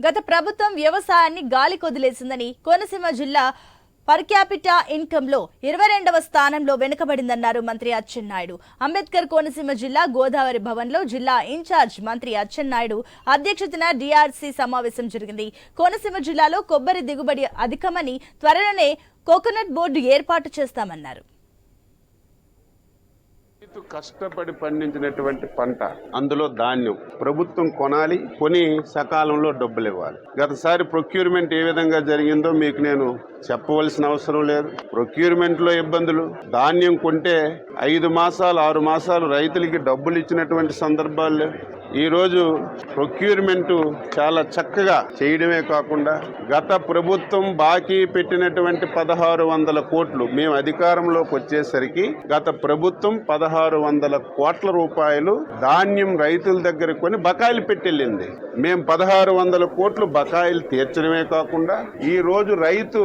గత ప్రభుత్వం వ్యవసాయాన్ని గాలి కొదిలేసిందని కోనసీమ జిల్లా పర్ క్యాపిటా ఇన్కమ్లో ఇరవై రెండవ స్థానంలో వెనుకబడిందన్నారు మంత్రి అచ్చెన్నాయుడు. అంబేద్కర్ కోనసీమ జిల్లా గోదావరి భవన్లో జిల్లా ఇన్ఛార్జ్ మంత్రి అచ్చెన్నాయుడు అధ్యక్షతన డిఆర్సీ సమావేశం జరిగింది. కోనసీమ జిల్లాలో కొబ్బరి దిగుబడి అధికమని త్వరలోనే కోకోనట్ బోర్డు ఏర్పాటు చేస్తామన్నారు. కష్టపడి పండించినటువంటి పంట అందులో ధాన్యం. ప్రభుత్వం కొనాలి కొని సకాలంలో డబ్బులు ఇవ్వాలి. గతసారి ప్రొక్యూర్మెంట్ ఏ విధంగా జరిగిందో మీకు నేను చెప్పవలసిన అవసరం లేదు. ప్రొక్యూర్మెంట్లో ఇబ్బందులు. ధాన్యం కొంటే ఐదు మాసాలు ఆరు మాసాలు రైతులకి డబ్బులు ఇచ్చినటువంటి సందర్భాలు లేవు. ఈరోజు ప్రొక్యూర్మెంట్ చాలా చక్కగా చేయడమే కాకుండా గత ప్రభుత్వం బాకీ పెట్టినటువంటి పదహారు వందల కోట్లు మేము అధికారంలోకి వచ్చేసరికి గత ప్రభుత్వం పదహారు వందల కోట్ల రూపాయలు ధాన్యం రైతుల దగ్గర కొని బకాయిలు పెట్టెళ్ళింది. మేము పదహారు వందల కోట్లు బకాయిలు తీర్చడమే కాకుండా ఈ రోజు రైతు